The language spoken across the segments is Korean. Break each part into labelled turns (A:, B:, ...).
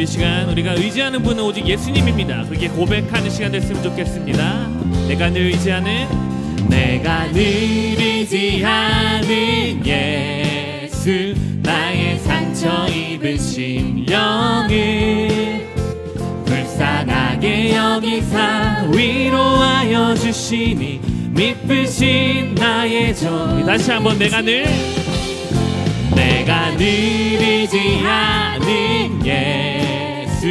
A: 네, 우리 시간 우리가 의지하는 분은 오직 예수님입니다. 그게 고백하는 시간 됐으면 좋겠습니다. 내가 늘 의지하는 내가 늘 의지하는 예수 나의 상처 입은 심령을 불쌍하게 여기사 위로하여 주시니 미쁘신 나의 종 다시 한번 내가 늘 내가 늘 의지하는 예수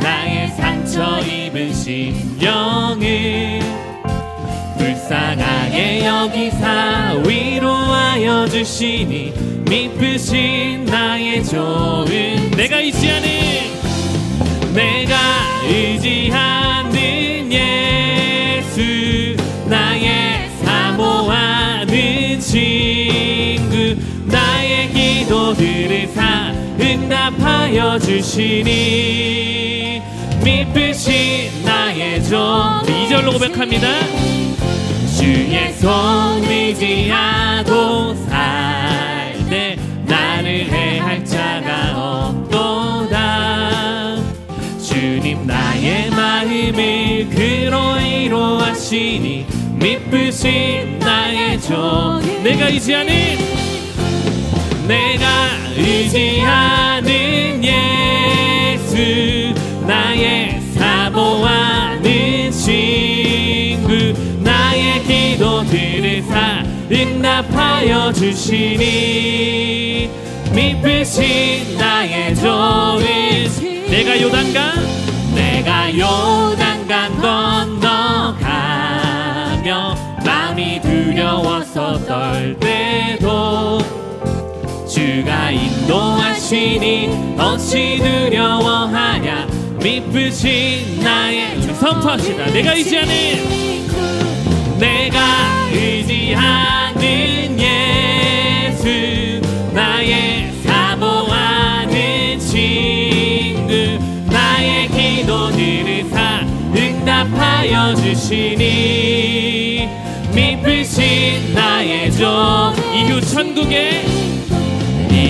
A: 나의 상처 입은 심령을 불쌍하게 여기사 위로하여 주시니 미쁘신 나의 좋은 내가 의지하는 내가 의지 하여 주시니 미쁘신 나의 종. 2절로 고백합니다. 주의 손 의지하고 살 때 나를 해할 자가 없도다. 주님 나의 마음을 그로 이로 하시니 미쁘신 나의 종. 내가 의지하는 내가 의지하는 예수 나의 사모하는 친구 나의 기도들을 사 응답하여 주시니 미쁘신 나의 종을 내가 요단강 내가 요단강 건너가며 마음이 두려워서 떨 때도 주가 인도하시니 어찌 두려워하냐? 미쁘신 나의 주 선포합시다. 내가 의지하는 내가 의지하는 예수 나의 사모하는 친구 나의 기도들을 사 응답하여 주시니 미쁘신 나의 종 이후 천국에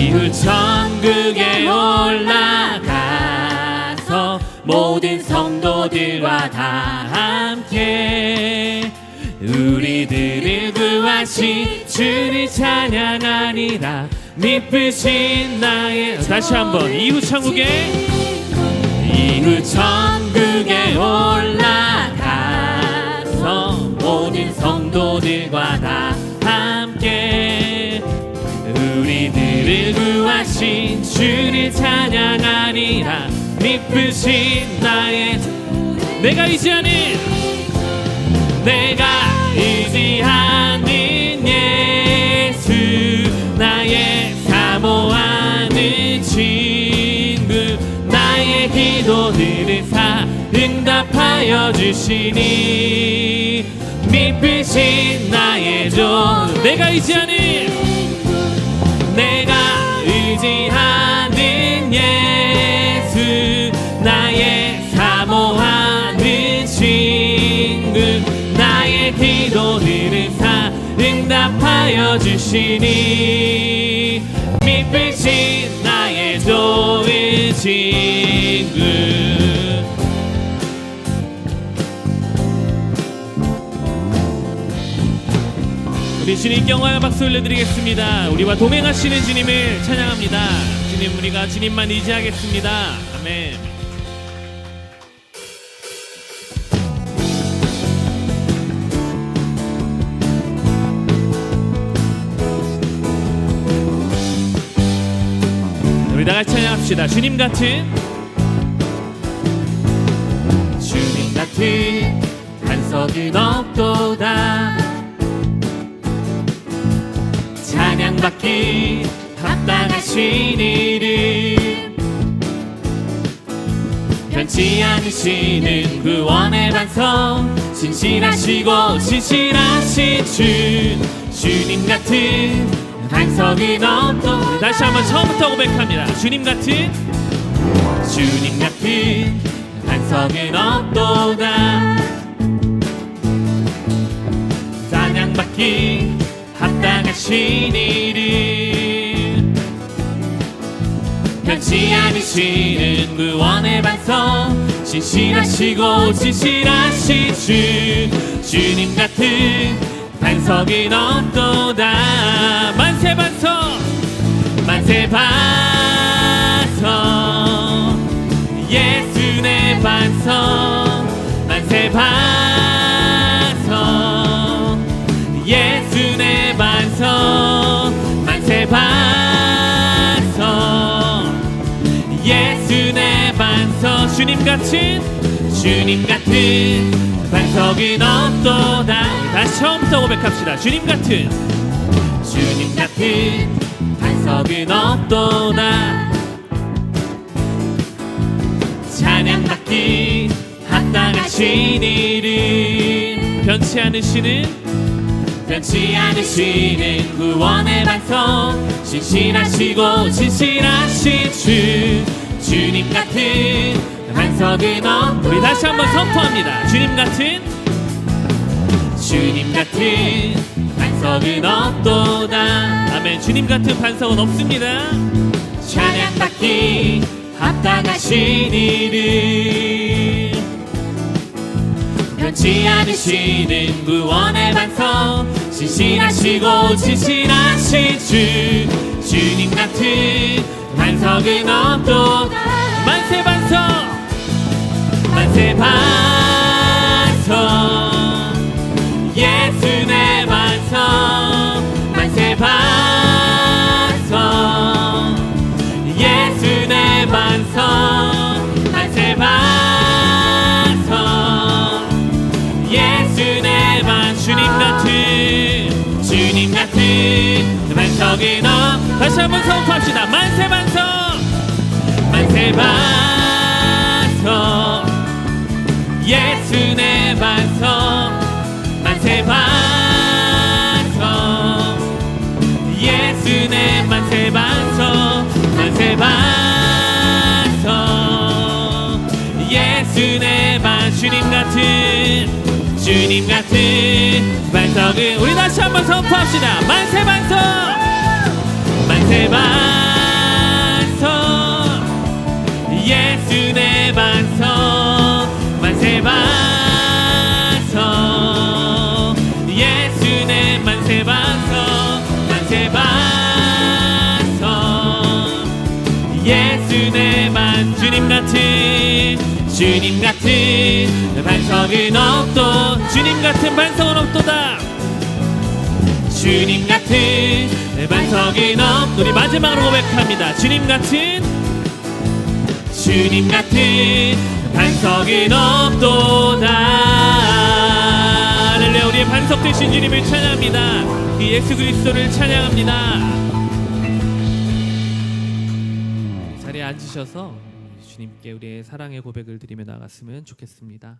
A: 이후 천국에 올라가서 모든 성도들과 다 함께 우리들을 구하신 주를 찬양하리라. 미쁘신 나의 다시 한번 이후 천국에. 이후 천국에 올라가서 모든 성도들과 다 구하신 주를 찬양하리라 미쁘신 나의 내가 의지하는 내가 의지하는 예수. 나의 사모하는 친구. 나의 기도들을 사 응답하여 주시니. 미쁘신 나의 종. 내가 의지하는 응답하여 주시니 미쁘신 나의 좋은 친구 우리 주님 경화의 박수 올려드리겠습니다. 우리와 동행하시는 주님을 찬양합니다. 주님 우리가 주님만 의지하겠습니다. 우리 다 같이 찬양합시다. 주님 같은 주님 같은 반석은 없도다. 찬양받기 합당하신 이름 변치 않으시는 구원의 반성 진실하시고 진실하신 주 주님 같은 반석은 없도 다시 한번 처음부터 고백합니다. 주님 같은 주님 같은 반석은 없도다. 찬양받기 합당하신 이름. 변치 않으시는 구원 신실하시고 진실하신 주. 주님 같은 반석은 없도다. 반석 만세 반석 예수 내 반석 만세 반석 예수 내 반석 만세 반석 예수 내 반석 주님 같은 주님 같은 반석은 없도다 다시 처음부터 고백합시다. 주님 같은 주님 같은 반석은 없도다. 찬양받기 합당하신 이름 변치 않으시는 변치 않으시는 구원의 반석 신실하시고 진실하신 주 주님 같은 반석은 없 우리 다시 한번 선포합니다. 주님 같은? 주님 같은 반석은 없도다. 아멘. 주님 같은 반석은 없습니다. 찬양받기 합당하신 이름. 변치 않으시는 구원의 반석. 신실하시고 진실하신 주. 주님 같은 반석은 없도다. 만세 반석. 만세 반석 너 다시 한번 선포합시다. 만세 반석 만세 반석 예수 내 반석 만세 반석 예수 내 만세 반석 만세 반석 예수 내반 주님 같은 주님 같은 반석은 우리 다시 한번 선포합시다. 만세 반석 만세 반석 예수 내 반석 만세 반석 예수 내 만세 반석 예수 내만 주님 같은 주님 같은 반석은 없도 주님 같은 반석은 없도다 주님 같은 반석은 없 우리 마지막으로 고백합니다. 주님 같은 주님 같은 반석은 없도다. 할렐루야 우리의 반석 되신 주님을 찬양합니다. 이 예수 그리스도를 찬양합니다. 자리에 앉으셔서 주님께 우리의 사랑의 고백을 드리며 나갔으면 좋겠습니다.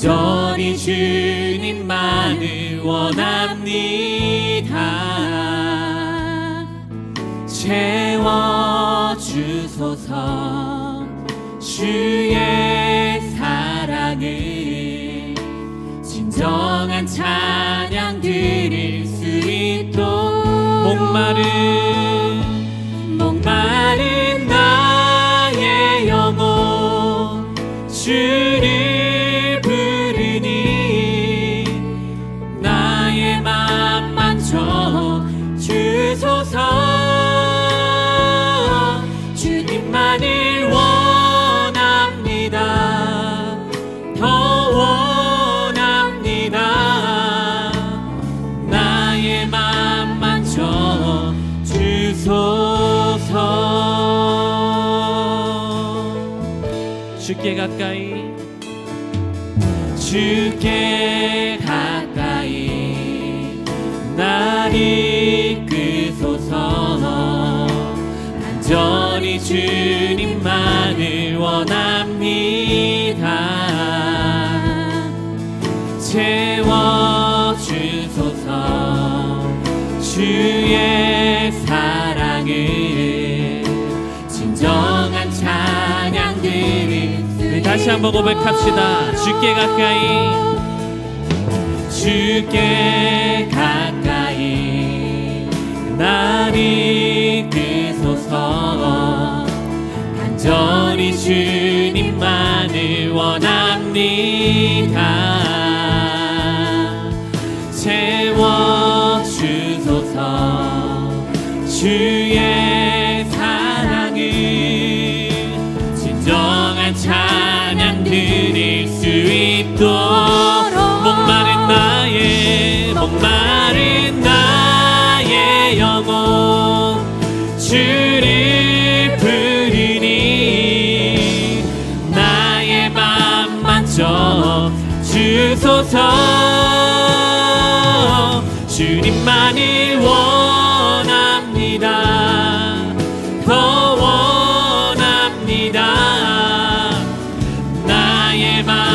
A: 간절히 주님만을 원합니다. 채워주소서 주의 사랑을 진정한 찬 주께 가까이. 주께 가까이. 날 이끄소서. 간절히 주님만을 원합니다. 채워주소서. 주의 다시 한번 고백합시다. 주께 가까이. 주께 가까이. 날 이끄소서. 간절히 주님만을 원합니다. 채워주소서. 주의 맘 만져 주소서. 주님만을 원합니다. 더 원합니다. 나의 맘만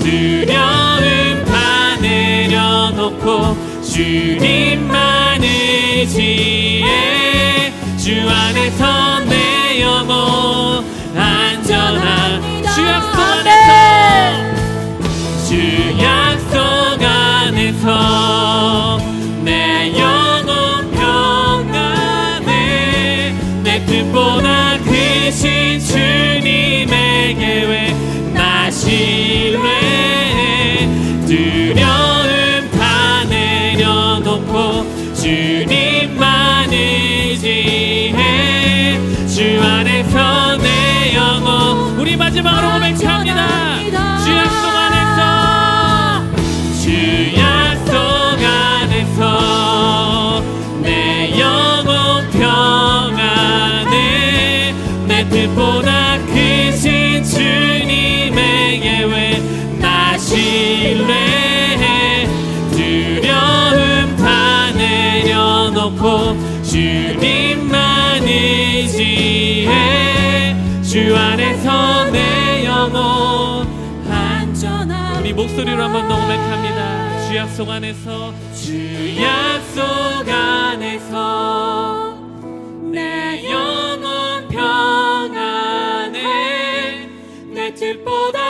A: 두려움 다 내려놓고 주님만 의지해 주 안에서 내 영혼 안전한 주 약속 주 약속 안에서 내 영혼 평안해 내 뜻보다 크신 주님의 계획 나신 주 안에서 내 영혼 안전한 우리 목소리로 한번더 고백합니다. 주 약속 안에서 주 약속 안에서 내 영혼 평안해 내 뜻보다